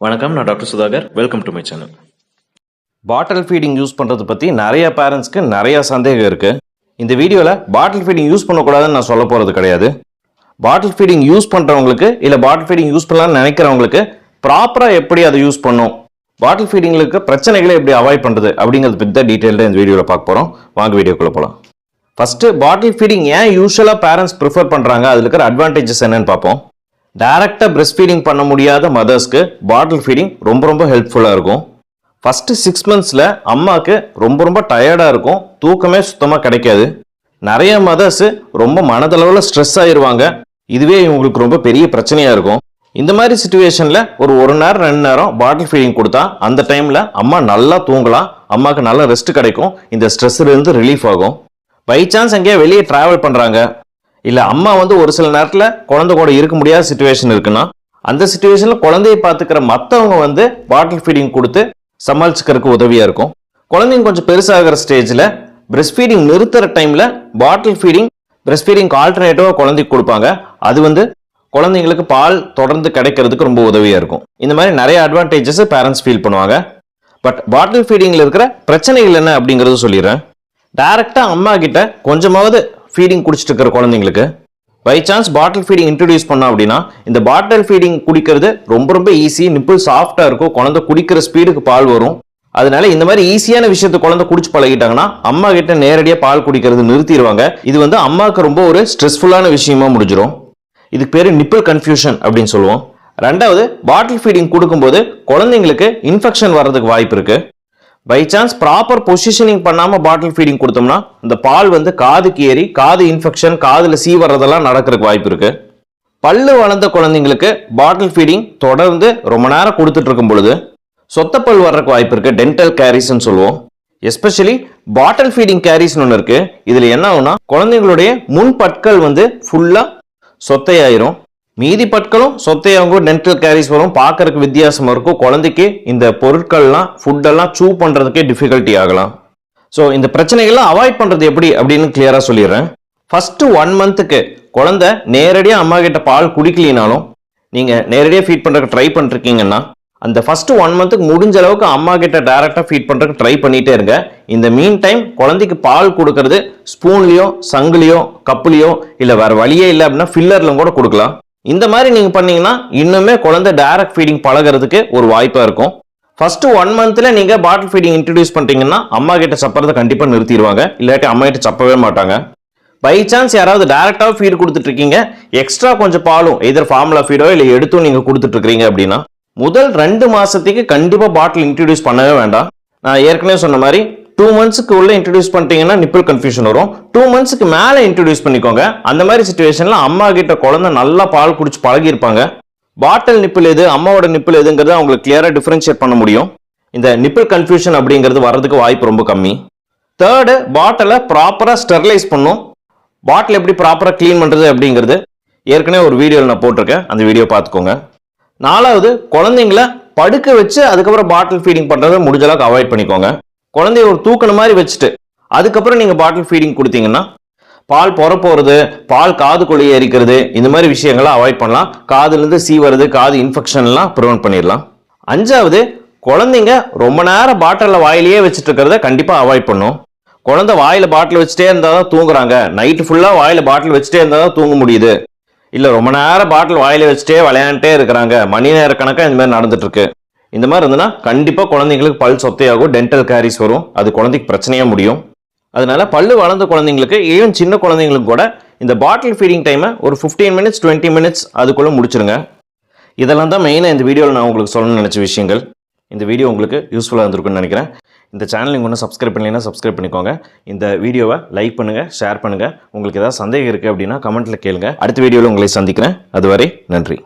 வணக்கம் நான் doctor Sudhakar. Welcome to my channel bottle feeding use பண்ணுறது பற்றி நிறைய பேரண்ட்ஸ்க்கு நிறையா சந்தேகம் இருக்குது இந்த வீடியோவில் பாட்டில் ஃபீடிங் யூஸ் பண்ணக்கூடாதுன்னு நான் சொல்ல போகிறது கிடையாது. பாட்டில் ஃபீடிங் யூஸ் பண்ணுறவங்களுக்கு இல்லை பாட்டில் ஃபீடிங் யூஸ் பண்ணலாம்னு நினைக்கிறவங்களுக்கு ப்ராப்பராக எப்படி அதை யூஸ் பண்ணும்? பாட்டில் ஃபீடிங்களுக்கு பிரச்சனைகளை எப்படி அவாய்ட் பண்ணுறது அப்படிங்கிறது பற்றி தான் டீட்டெயில்டாக இந்த வீடியோவில் பார்க்க போகிறோம் வாங்க வீடியோக்குள்ளே போகலாம் ஃபஸ்ட்டு பாட்டில் ஃபீடிங் ஏன் யூஸ்வலாக பேரண்ட்ஸ் ப்ரிஃபர் பண்ணுறாங்க அதில் இருக்கிற அட்வான்டேஜஸ் என்னன்னு பார்ப்போம். டைரெக்டாக பிரஸ்ட் ஃபீடிங் பண்ண முடியாத மதர்ஸ்க்கு பாட்டில் ஃபீடிங் ரொம்ப ரொம்ப ஹெல்ப்ஃபுல்லாக இருக்கும். ஃபஸ்ட்டு சிக்ஸ் மந்த்ஸில் அம்மாவுக்கு ரொம்ப ரொம்ப டயர்டாக இருக்கும். தூக்கமே சுத்தமாக கிடைக்காது. நிறைய மதர்ஸு ரொம்ப மனதளவில் ஸ்ட்ரெஸ் ஆயிருவாங்க. இதுவே இவங்களுக்கு ரொம்ப பெரிய பிரச்சனையாக இருக்கும். இந்த மாதிரி சுச்சுவேஷனில் ஒரு ஒரு நேரம் ரெண்டு நேரம் பாட்டில் ஃபீடிங் கொடுத்தா அந்த டைமில் அம்மா நல்லா தூங்கலாம். அம்மாவுக்கு நல்ல ரெஸ்ட் கிடைக்கும். இந்த ஸ்ட்ரெஸ்ஸிலிருந்து ரிலீஃப் ஆகும். பை சான்ஸ் எங்கேயா வெளியே ட்ராவல் பண்ணுறாங்க இல்லை அம்மா வந்து ஒரு சில நேரத்தில் குழந்தை கூட இருக்க முடியாத சுச்சுவேஷன் இருக்குன்னா அந்த சுச்சுவேஷனில் குழந்தையை பார்த்துக்கிற மற்றவங்க வந்து பாட்டில் ஃபீடிங் கொடுத்து சமாளிச்சுக்கிறதுக்கு உதவியாக இருக்கும். குழந்தைங்க கொஞ்சம் பெருசாகிற ஸ்டேஜில் பிரஸ்ட் ஃபீடிங் நிறுத்துற டைமில் பாட்டில் ஃபீடிங் பிரஸ்ட் ஃபீடிங்க்கு ஆல்டர்னேட்டிவாக குழந்தைக்கு கொடுப்பாங்க. அது வந்து குழந்தைங்களுக்கு பால் தொடர்ந்து கிடைக்கிறதுக்கு ரொம்ப உதவியாக இருக்கும். இந்த மாதிரி நிறைய அட்வான்டேஜஸ் பேரண்ட்ஸ் ஃபீல் பண்ணுவாங்க. பட் பாட்டில் ஃபீடிங்கில் இருக்கிற பிரச்சனைகள் என்ன அப்படிங்கிறது சொல்லிடுறேன். டைரெக்டாக அம்மா கிட்ட கொஞ்சமாவது ஃபீடிங் குடிச்சிட்டு இருக்கிற குழந்தைங்களுக்கு by chance bottle feeding introduce பண்ணோம் அப்படின்னா இந்த பாட்டில் ஃபீடிங் குடிக்கிறது ரொம்ப ரொம்ப ஈஸி நிப்பிள் சாஃப்டாக இருக்கும். குழந்தை குடிக்கிற ஸ்பீடுக்கு பால் வரும். அதனால இந்த மாதிரி ஈஸியான விஷயத்தை குழந்தை குடிச்சு பழகிட்டாங்கன்னா அம்மா கிட்ட நேரடியாக பால் குடிக்கிறது நிறுத்திடுவாங்க. இது வந்து அம்மாவுக்கு ரொம்ப ஒரு ஸ்ட்ரெஸ்ஃபுல்லான விஷயமா முடிஞ்சிடும் இதுக்கு பேர் நிப்பிள் கன்ஃபியூஷன் அப்படின்னு சொல்லுவோம். ரெண்டாவது பாட்டில் ஃபீடிங் கொடுக்கும்போது குழந்தைங்களுக்கு இன்ஃபெக்ஷன் வர்றதுக்கு வாய்ப்பு இருக்குது பை சான்ஸ் ப்ராப்பர் பொசிஷனிங் பண்ணாமல் பாட்டில் ஃபீடிங் கொடுத்தோம்னா இந்த பால் வந்து காதுக்கு ஏறி காது இன்ஃபெக்ஷன் காதில் சீ வர்றதெல்லாம் நடக்கிறதுக்கு வாய்ப்பு இருக்கு. பல்லு வளர்ந்த குழந்தைங்களுக்கு பாட்டில் ஃபீடிங் தொடர்ந்து ரொம்ப நேரம் கொடுத்துட்டு இருக்கும் பொழுது சொத்தப்பல் வர்றதுக்கு வாய்ப்பு இருக்கு. டென்டல் கேரிஸ்ன்னு சொல்லுவோம். எஸ்பெஷலி பாட்டில் ஃபீடிங் கேரிஸ்னு ஒன்று இருக்கு. இதில் என்ன ஆகுனா குழந்தைங்களுடைய முன் பற்கள் வந்து ஃபுல்லாக சொத்தையாயிரும். மீதி பற்களும் சொத்தையாகும் டென்டல் கேரிஸ் வரும். பார்க்கறதுக்கு வித்தியாசமாக இருக்கும். குழந்தைக்கு இந்த பொருட்கள்லாம் ஃபுட்டெல்லாம் சூ பண்ணுறதுக்கே டிஃபிகல்ட்டி ஆகலாம். ஸோ இந்த பிரச்சனைகள்லாம் அவாய்ட் பண்ணுறது எப்படி அப்படின்னு கிளியராக சொல்லிடுறேன். ஃபஸ்ட்டு ஒன் மந்த்துக்கு குழந்தை நேரடியாக அம்மா கிட்ட பால் குடிக்கலினாலும் நீங்கள் நேரடியாக ஃபீட் பண்ணுறக்கு ட்ரை பண்ணிருக்கீங்கன்னா அந்த ஃபஸ்ட்டு ஒன் மந்த்துக்கு முடிஞ்ச அளவுக்கு அம்மா கிட்ட டேரெக்டாக ஃபீட் பண்ணுறதுக்கு ட்ரை பண்ணிகிட்டே இருங்க. இந்த மீன் டைம் குழந்தைக்கு பால் கொடுக்கறது ஸ்பூன்லேயோ சங்குலயோ கப்புலையோ இல்லை வேறு வழியே இல்லை அப்படின்னா ஃபில்லர்ல கூட கொடுக்கலாம். இந்த மாதிரி நீங்க பண்ணீங்கன்னா இன்னுமே குழந்தை டைரக்ட் ஃபீடிங் பழகிறதுக்கு ஒரு வாய்ப்பா இருக்கும். ஃபர்ஸ்ட் ஒன் மந்த்ல நீங்க பாட்டில் ஃபீடிங் இன்ட்ரடியூஸ் பண்ணிட்டீங்கன்னா அம்மா கிட்ட சப்பறதை கண்டிப்பா நிறுத்திடுவாங்க. இல்லாட்டி அம்மா கிட்ட சப்பவே மாட்டாங்க. பை சான்ஸ் யாராவது டேரக்டாக ஃபீட் கொடுத்துட்டு இருக்கீங்க. எக்ஸ்ட்ரா கொஞ்சம் பாலும் எதிர் ஃபார்முலா ஃபீடோ இல்லை எடுத்தும் நீங்க கொடுத்துட்டு இருக்கீங்க அப்படின்னா முதல் ரெண்டு மாசத்துக்கு கண்டிப்பா பாட்டில் இன்ட்ரடியூஸ் பண்ணவே வேண்டாம். நான் ஏற்கனவே சொன்ன மாதிரி டூ மந்த்ஸுக்கு உள்ள இன்ட்ரடியூஸ் பண்ணிட்டீங்கன்னா நிப்பிள் கன்ஃபியூஷன் வரும். டூ மந்த்ஸ்க்கு மேலே இன்ட்ரடியூஸ் பண்ணிக்கோங்க. அந்த மாதிரி சுச்சுவேஷனில் அம்மா கிட்ட குழந்தை நல்லா பால் குடிச்சு பழகியிருப்பாங்க. பாட்டில் நிப்பிள் எது அம்மாவோட நிப்பிள் எதுங்கிறத அவங்களுக்கு கிளியராக டிஃபரன்ஷியேட் பண்ண முடியும். இந்த நிப்பிள் கன்ஃபியூஷன் அப்படிங்கிறது வர்றதுக்கு வாய்ப்பு ரொம்ப கம்மி. தேர்டு பாட்டிலை ப்ராப்பராக ஸ்டெர்லைஸ் பண்ணும். பாட்டில் எப்படி ப்ராப்பராக க்ளீன் பண்ணுறது அப்படிங்கிறது ஏற்கனவே ஒரு வீடியோவில் நான் போட்டிருக்கேன். அந்த வீடியோ பார்த்துக்கோங்க. நாலாவது குழந்தைங்கள படுக்க வச்சு அதுக்கப்புறம் பாட்டில் ஃபீடிங் பண்ணுறதை முடிஞ்ச அளவுக்கு அவாய்ட் பண்ணிக்கோங்க. குழந்தைய ஒரு தூக்கண மாதிரி வச்சுட்டு அதுக்கப்புறம் நீங்கள் பாட்டில் ஃபீடிங் கொடுத்தீங்கன்னா பால் புற போகிறது பால் காதுக்குள்ளேயே எரிக்கிறது இந்த மாதிரி விஷயங்களை அவாய்ட் பண்ணலாம். காதுலேருந்து சீ வருது காது இன்ஃபெக்ஷன்லாம் ப்ரிவெண்ட் பண்ணிடலாம். அஞ்சாவது குழந்தைங்க ரொம்ப நேரம் பாட்டிலில் வாயிலேயே வச்சுட்டு இருக்கிறத கண்டிப்பாக அவாய்ட் பண்ணும். குழந்தை வாயில் பாட்டில் வச்சுட்டே இருந்தால் தான் தூங்குறாங்க. நைட்டு ஃபுல்லாக வாயில் பாட்டில் வச்சுட்டே இருந்தால் தான் தூங்க முடியுது. இல்லை ரொம்ப நேரம் பாட்டில் வாயில் வச்சுட்டே விளையாண்டே இருக்கிறாங்க. மணி நேர கணக்காக இந்த மாதிரி நடந்துட்டு இருக்கு. இந்த மாதிரி இருந்ததுன்னா கண்டிப்பாக குழந்தைங்களுக்கு பல் சொத்தையாகும் டென்டல் கேரிஸ் வரும். அது குழந்தைக்கு பிரச்சனையாக முடியும். அதனால பல்லு வளர்ந்த குழந்தைங்களுக்கு ஈவன் சின்ன குழந்தைங்களுக்கு கூட இந்த பாட்டில் ஃபீடிங் டைமை ஒரு ஃபிஃப்டீன் மினிட்ஸ் டுவெண்ட்டி மினிட்ஸ் அதுக்குள்ளே முடிச்சிருங்க. இதெல்லாம் தான் மெயினாக இந்த வீடியோவில் நான் உங்களுக்கு சொல்லணும்னு நினச்ச விஷயங்கள். இந்த வீடியோ உங்களுக்கு யூஸ்ஃபுல்லாக இருந்திருக்குன்னு நினைக்கிறேன். இந்த சேனல் நீங்கள் ஒன்றும் சப்ஸ்கிரைப் பண்ணலைன்னா சப்ஸ்கிரைப் பண்ணிக்கோங்க. இந்த வீடியோவை லைக் பண்ணுங்கள் ஷேர் பண்ணுங்கள் உங்களுக்கு ஏதாவது சந்தேகம் இருக்குது அப்படின்னா கமெண்ட்டில் கேளுங்க. அடுத்த வீடியோவில் உங்களை சந்திக்கிறேன். அதுவரை நன்றி.